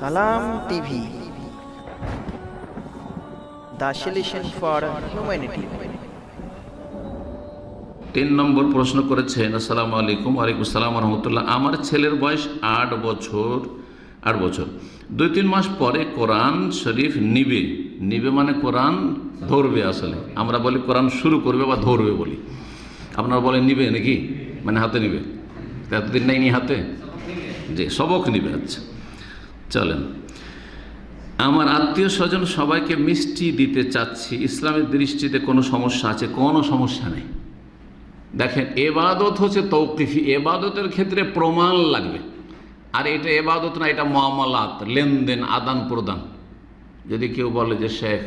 সালাম TV. For humanity. তিন নম্বর প্রশ্ন করেছেন, আসসালামু আলাইকুম, ওয়ালাইকুম সালাম রহমতুল্লাহ। আমার ছেলের বয়স আট বছর আট বছর। দুই তিন মাস পরে কোরআন শরীফ নিবে। নিবে মানে কোরআন ধরবে আসলে। আমরা বলি কোরআন শুরু করবে বা ধরবে বলি। আপনারা বলেন নিবে নাকি? মানে হাতে নিবে। এতদিন নেয়নি হাতে? যে সবক নিবে আচ্ছা। চলেন। আমার আত্মীয় স্বজন সবাইকে মিষ্টি দিতে চাচ্ছি। ইসলামের দৃষ্টিতে কোনো সমস্যা আছে? কোনো সমস্যা নেই। দেখেন, এবাদত হচ্ছে তৌকিফি। এবাদতের ক্ষেত্রে প্রমাণ লাগবে। আর এটা এবাদত না, এটা মামলাত, লেনদেন, আদান প্রদান। যদি কেউ বলে যে, শেখ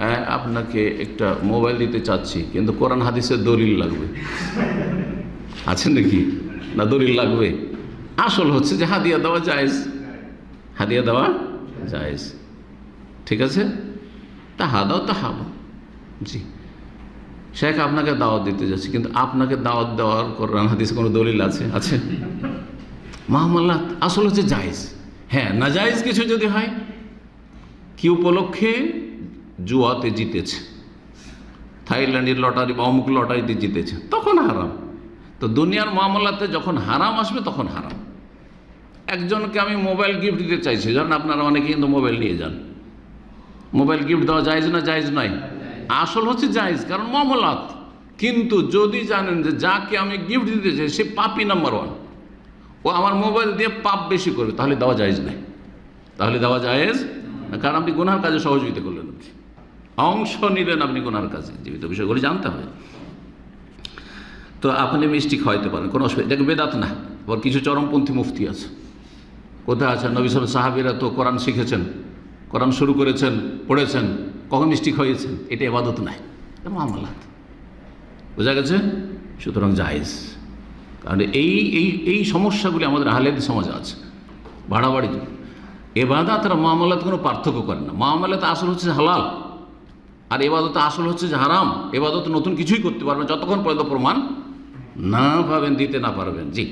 হ্যাঁ আপনাকে একটা মোবাইল দিতে চাচ্ছি, কিন্তু কোরআন হাদিসের দলিল লাগবে। আছে নাকি? না, দলিল লাগবে? আসল হচ্ছে যে হাদিয়া দেওয়া জায়েজ। হাদিয়া দেওয়া জায়েজ। ঠিক আছে? তা হাদাও তা হাবা জি। শেখ, আপনাকে দাওয়াত দিতে যাচ্ছি, কিন্তু আপনাকে দাওয়াত দেওয়ার কোরআন, হাদিস কোনো দলিল আছে? আছে? মাহমাল্লা আসল হচ্ছে জায়েজ। হ্যাঁ না জায়েজ কিছু যদি হয়, কি উপলক্ষে জুয়াতে জিতেছে? থাইল্যান্ডের লটারি বা অমুক লটারিতে জিতেছে, তখন হারাম। তো দুনিয়ার মামলাতে যখন হারাম আসবে, তখন হারাম। একজনকে আমি মোবাইল গিফট দিতে চাইছি ধরেন আপনারা অনেকে কিন্তু মোবাইল নিয়ে যান। মোবাইল গিফট দেওয়া জায়েজ না জায়েজ নয়? আসল হচ্ছে জায়েজ, কারণ মামলাত। কিন্তু যদি জানেন যে যাকে আমি গিফট দিতে চাই, সে পাপি নাম্বার ওয়ান। ও আমার মোবাইল দিয়ে পাপ বেশি করবে তাহলে দেওয়া জায়েজ নাই। তাহলে দেওয়া জায়েজ কারণ আপনি গুনার কাজে সহযোগিতা করলেন অংশ নিলেন আপনি গুনার কাজে, জীবিত বিষয়গুলি জানতে হবে। তো আপনি মিষ্টি খাওয়াইতে পারেন, কোনো অসুবিধা এটাকে বেদাত না? আবার কিছু চরমপন্থী মুফতি আছে। কোথায় আছেন? নবী সাল সাহাবিরা তো কোরআন শিখেছেন, কোরআন শুরু করেছেন, পড়েছেন, কখন মিষ্টি হয়েছেন? এটা এবাদত নাই, এটা মামলাত। বোঝা গেছে? সুতরাং জায়েজ। কারণ এই এই এই সমস্যাগুলি আমাদের আহলেদ সমাজে আছে, বাড়াবাড়ি এবাদাত আর মামলাত কোনো পার্থক্য করে না। মামলাত আসল হচ্ছে হালাল, আর এবাদত আসল হচ্ছে যে হারাম। এবাদত নতুন কিছুই করতে পারবেন যতক্ষণ পর্যন্ত প্রমাণ না পাবেন, দিতে না পারবেন। জি।